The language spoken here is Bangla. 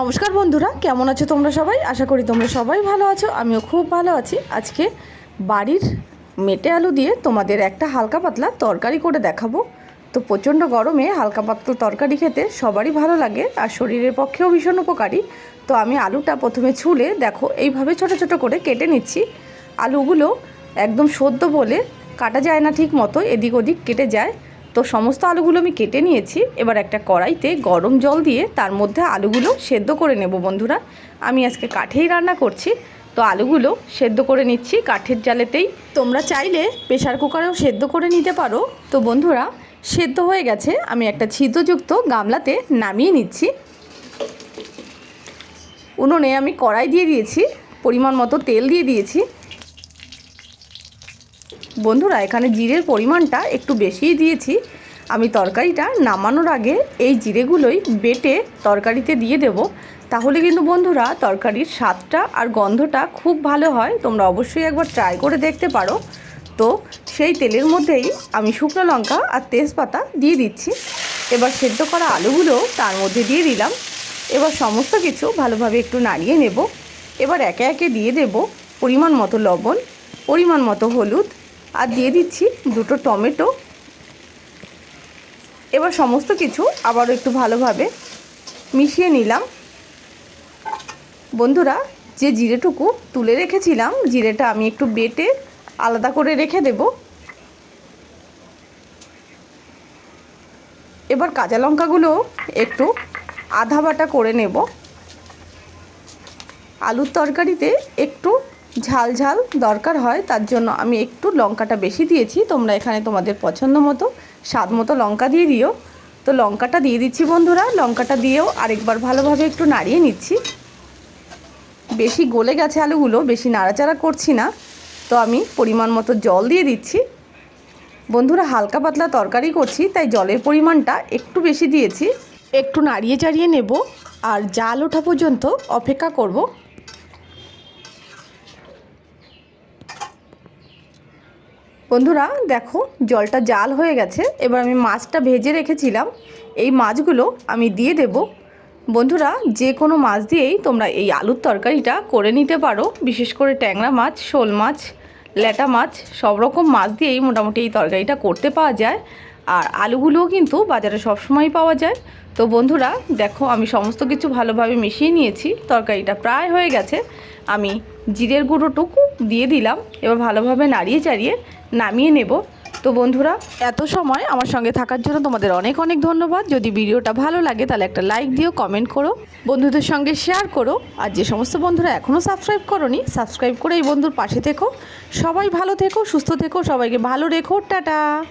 নমস্কার বন্ধুরা, কেমন আছো তোমরা সবাই? আশা করি তোমরা সবাই ভালো আছো, আমিও খুব ভালো আছি। আজকে বাড়ির মেটে আলু দিয়ে তোমাদের একটা হালকা পাতলা তরকারি করে দেখাবো। তো প্রচণ্ড গরমে হালকা পাতলা তরকারি খেতে সবারই ভালো লাগে, আর শরীরের পক্ষেও ভীষণ উপকারী। তো আমি আলুটা প্রথমে ছুলে, দেখো, এইভাবে ছোট ছোট করে কেটে নিচ্ছি। আলুগুলো একদম সদ্য বলে কাটা যায় না ঠিক মতো, এদিক ওদিক কেটে যায়। তো সমস্ত আলুগুলো আমি কেটে নিয়েছি। এবার একটা কড়াইতে গরম জল দিয়ে তার মধ্যে আলুগুলো সেদ্ধ করে নেব বন্ধুরা। আমি আজকে কাঠেই রান্না করছি। তো আলুগুলো সেদ্ধ করে নিচ্ছি কাঠের জালেতেই। তোমরা চাইলে প্রেশার কুকারেও সেদ্ধ করে নিতে পারো। তো বন্ধুরা, সেদ্ধ হয়ে গেছে। আমি একটা ছিদ্রযুক্ত গামলাতে নামিয়ে নিচ্ছি। উনুনে আমি কড়াই দিয়ে দিয়েছি। পরিমাণ মতো তেল দিয়ে দিয়েছি। বন্ধুরা, এখানে জিরের পরিমাণটা একটু বেশিই দিয়েছি। আমি তরকারিটা নামানোর আগে এই জিরেগুলোই বেটে তরকারিতে দিয়ে দেব। তাহলে কিন্তু বন্ধুরা, তরকারির স্বাদটা আর গন্ধটা খুব ভালো হয়। তোমরা অবশ্যই একবার ট্রাই করে দেখতে পারো। তো সেই তেলের মধ্যেই আমি শুকনো লঙ্কা আর তেজপাতা দিয়ে দিচ্ছি। এবার সেদ্ধ করা আলুগুলো তার মধ্যে দিয়ে দিলাম। এবার সমস্ত কিছু ভালোভাবে একটু নাড়িয়ে নেব। এবার একে একে দিয়ে দেব পরিমাণ মতো লবণ, পরিমাণ মতো হলুদ আর দিয়ে দিচ্ছি দুটো টমেটো। এবার সমস্ত কিছু আবারও একটু ভালোভাবে মিশিয়ে নিলাম। বন্ধুরা, যে জিরেটুকু তুলে রেখেছিলাম, জিরেটা আমি একটু বেটে আলাদা করে রেখে দেব। এবার কাঁচা লঙ্কাগুলো একটু আধা বাটা করে নেব। আলুর তরকারিতে একটু ঝাল ঝাল দরকার হয়, তার জন্য আমি একটু লঙ্কাটা বেশি দিয়েছি। তোমরা এখানে তোমাদের পছন্দ মতো, স্বাদ মতো লঙ্কা দিয়ে দিও। তো লঙ্কাটা দিয়ে দিচ্ছি বন্ধুরা, লঙ্কাটা দিয়েও আরেকবার ভালোভাবে একটু নাড়িয়ে নিচ্ছি। বেশি গলে গেছে আলুগুলো, বেশি নাড়াচাড়া করছি না। তো আমি পরিমাণ মতো জল দিয়ে দিচ্ছি। বন্ধুরা, হালকা পাতলা তরকারি করছি, তাই জলের পরিমাণটা একটু বেশি দিয়েছি। একটু নাড়িয়ে চাড়িয়ে নেব, আর জাল ওঠা পর্যন্ত অপেক্ষা করব। বন্ধুরা, দেখো, জলটা জাল হয়ে গেছে। এবার আমি মাছটা ভেজে রেখেছিলাম। এই মাছগুলো আমি দিয়ে দেব। বন্ধুরা, যে কোনো মাছ দিয়েই তোমরা এই আলুর তরকারিটা করে নিতে পারো। বিশেষ করে ট্যাংরা মাছ, শোল মাছ, ল্যাটা মাছ, সব রকম মাছ দিয়েই মোটামুটি এই তরকারিটা করতে পাওয়া যায়। আর আলুগুলোও কিন্তু বাজারে সবসময় পাওয়া যায়। তো বন্ধুরা, দেখো আমি সমস্ত কিছু ভালোভাবে মিশিয়ে নিয়েছি। তরকারিটা প্রায় হয়ে গেছে। আমি জিরের গুঁড়োটুকু দিয়ে দিলাম। এবার ভালোভাবে নাড়িয়ে চাড়িয়ে নামিয়ে নেব। তো বন্ধুরা, এত সময় আমার সঙ্গে থাকার জন্য তোমাদের অনেক অনেক ধন্যবাদ। যদি ভিডিওটা ভালো লাগে, তাহলে একটা লাইক দিও, কমেন্ট করো, বন্ধুদের সঙ্গে শেয়ার করো। আর যে সমস্ত বন্ধুরা এখনও সাবস্ক্রাইব করনি, সাবস্ক্রাইব করে এই বন্ধুর পাশে থেকো। সবাই ভালো থেকো, সুস্থ থেকো, সবাইকে ভালো রেখো। টাটা!